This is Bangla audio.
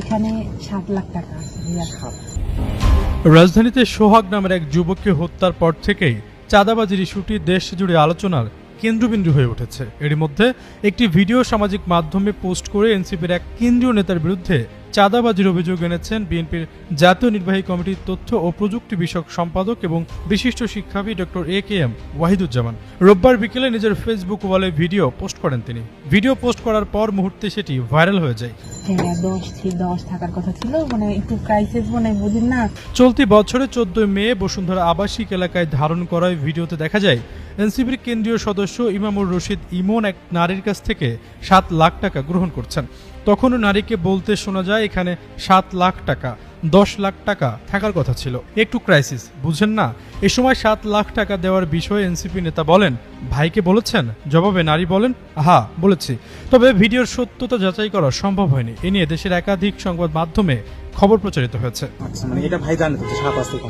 এখানে সাত লাখ টাকা রাজধানীতে সোহাগ নামের এক যুবককে হত্যার পর থেকেই চাঁদাবাজির ইস্যুটি দেশ জুড়ে আলোচনার কেন্দ্রবিন্দু হয়ে উঠেছে। এরই মধ্যে একটি ভিডিও সামাজিক মাধ্যমে পোস্ট করে এনসিপির এক কেন্দ্রীয় নেতার বিরুদ্ধে চাঁদাবাজির অভিযোগ এনেছেন বিএনপির জাতীয় নির্বাহী কমিটির তথ্য ও প্রযুক্তি বিষয়ক সম্পাদক এবং বিশিষ্ট শিক্ষাবিদ doctor A K M Wahiduzzaman. রোববার বিকেলে নিজের ফেসবুক ওয়ালে ভিডিও পোস্ট করেন তিনি। ভিডিও পোস্ট করার পর মুহূর্তে সেটি ভাইরাল হয়ে যায়। হ্যাঁ থাকার কথা ছিল মানে একটু ক্রাইসিস মানে বুঝেন না। চলতি বছরে চোদ্দই মে বসুন্ধরা আবাসিক এলাকায় ধারণ করায় ভিডিওতে দেখা যায় এনসিপির কেন্দ্রীয় সদস্য ইমামুর রশিদ ইমন এক নারীর কাছ থেকে সাত লাখ টাকা গ্রহণ করছেন। তখনও নারীকে বলতে শোনা যায় এখানে সাত লাখ টাকা, দশ লাখ টাকা থাকার কথা ছিল। একটু ক্রাইসিস বুঝেন না? এ সময় সাত লাখ টাকা দেওয়ার বিষয়ে এনসিপি নেতা বলেন, ভাইকে বলেছেন? জবাবে নারী বলেন হা বলেছি। তবে ভিডিওর সত্যতা যাচাই করা সম্ভব হয়নি। এ নিয়ে দেশের একাধিক সংবাদ মাধ্যমে খবর প্রচারিত হয়েছে।